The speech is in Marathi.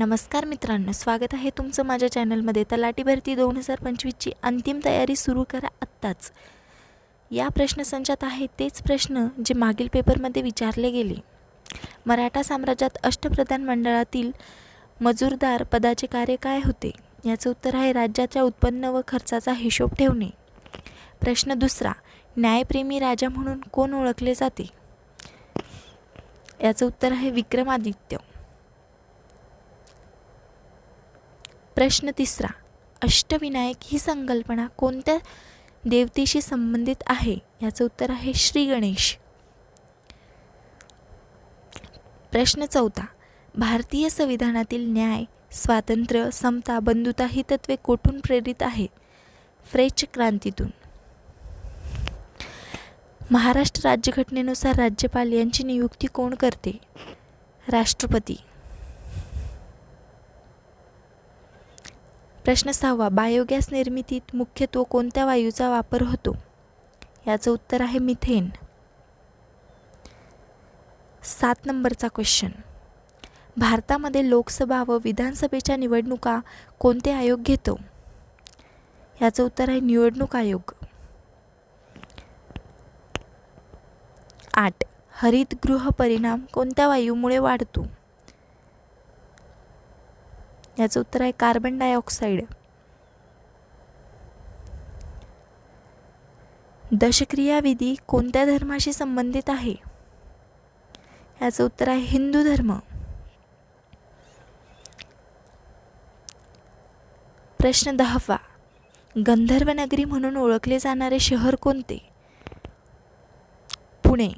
नमस्कार मित्रांनो स्वागत आहे तुमचं माझ्या चॅनलमध्ये. तलाठी भरती दोन हजार पंचवीसची अंतिम तयारी सुरू करा आत्ताच. या प्रश्नसंचात आहे तेच प्रश्न जे मागील पेपरमध्ये विचारले गेले. मराठा साम्राज्यात अष्टप्रधान मंडळातील मजूरदार पदाचे कार्य काय होते? याचं उत्तर आहे राज्याच्या उत्पन्न व खर्चाचा हिशोब ठेवणे. प्रश्न दुसरा न्यायप्रेमी राजा म्हणून कोण ओळखले जाते? याचं उत्तर आहे विक्रमादित्य. प्रश्न तिसरा अष्टविनायक ही संकल्पना कोणत्या देवतेशी संबंधित आहे? याचं उत्तर आहे श्री गणेश. प्रश्न चौथा भारतीय संविधानातील न्याय स्वातंत्र्य समता बंधुता ही तत्वे कोठून प्रेरित आहेत? फ्रेंच क्रांतीतून. महाराष्ट्र राज्यघटनेनुसार राज्यपाल यांची नियुक्ती कोण करते? राष्ट्रपती. प्रश्न सहावा बायोगॅस निर्मितीत मुख्यत्व कोणत्या वायूचा वापर होतो? याचं उत्तर आहे मिथेन. सात नंबरचा क्वेश्चन भारतामध्ये लोकसभा व विधानसभेच्या निवडणुका कोणते आयोग घेतो? याचं उत्तर आहे निवडणूक आयोग. आठ. हरितगृह परिणाम कोणत्या वायूमुळे वाढतो? याचं उत्तर आहे कार्बन डायऑक्साईड दशक्रियाविधी कोणत्या धर्माशी संबंधित आहे? याचं उत्तर आहे हिंदू धर्म. प्रश्न दहावा. गंधर्व नगरी म्हणून ओळखले जाणारे शहर कोणते? पुणे.